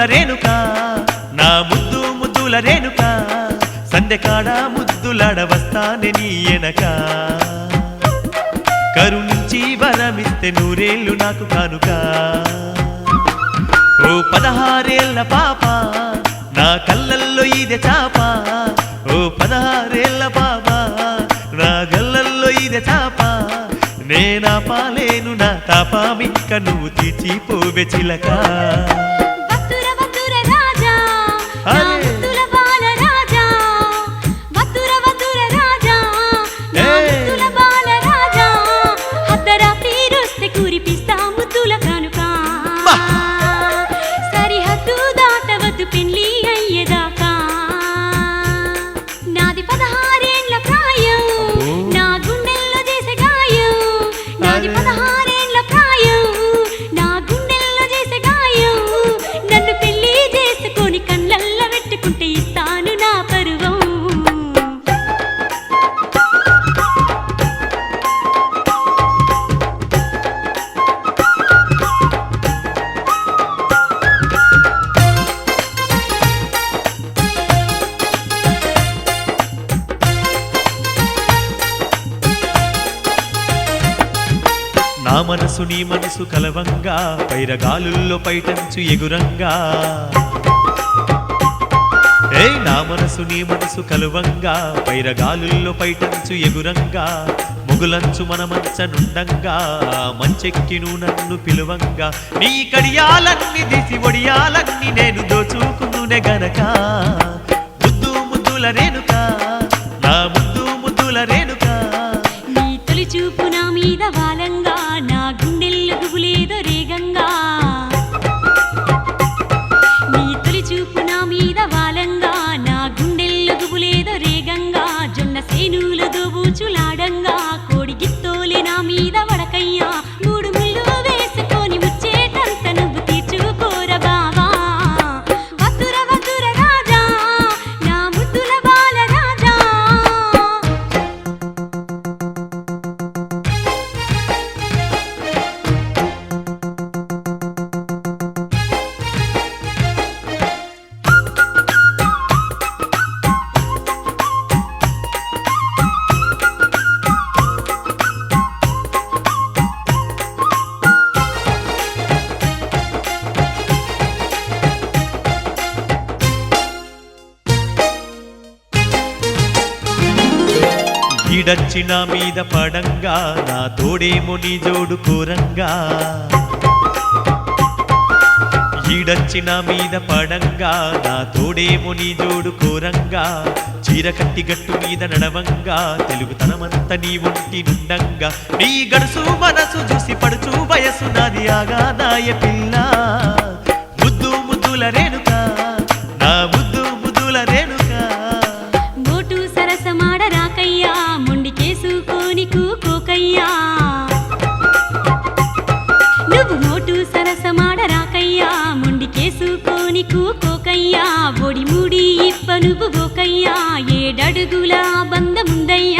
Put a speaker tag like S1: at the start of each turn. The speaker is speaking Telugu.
S1: ముద్దుల రేణుక నా ముద్దు ముద్దుల రేణుక సందెకాడ ముద్దులాడ వస్తానే నీ ఎనక. కరుణించి వరమిస్తే నూరేళ్ళు నాకు కానుక. ఓ పదహారేళ్ళ పాప నా కళ్ళల్లో ఇదే చాప. ఓ పదహారేళ్ళ పాప నా గల్లల్లో ఇదే చాప. నేనా పాలేను నా తాపామిక్క నువ్వు తీర్చిపోవే చిలకా.
S2: నా
S1: మనసు నీ మనసు కలవంగా పైరగాలుల్లో పైటంచు ఎగురంగా. ఏయ్ నా మనసు నీ మనసు కలువంగా పైరగాలుల్లో పైటంచు ఎగురంగా. ముగులంచు మన మంచనుండంగా మంచెక్కి నువ్వు నన్ను పిలువంగా. నీ కడియాలన్నీ దిసి ఒడియాలన్నీ నేను దోచుకునునే గనక. ముద్దు ముద్దుల రేణుకా ఈడచ్చి నా మీద పడంగా నా తోడేమో నీ జోడు కూరంగా. ఈడచ్చి నా మీద పడంగా నా తోడేమో నీ జోడు కూరంగా. చీర కట్టి గట్టు మీద నడవంగా తెలుగుతనమంత నీ ఒంటి నుండంగా. నీ గడుసు మనసు చూసి పడుచు వయసు నాది ఆగా నాయ పిల్ల. ముద్దు ముద్దుల రేణుక నా ముద్దు ముద్దుల రేణుక.
S2: మోటు సరసమాడ రాకయ్యా కేసుకొని కూకోకయ్యా నువ్వు నోటు సరసమాడరాకయ్యా. మొండి కేసుకొని కూకోకయ్యా ఒడి ముడి ఇప్ప నువ్వు గోకయ్యా ఏడడుగులా బంధముందయ్యా.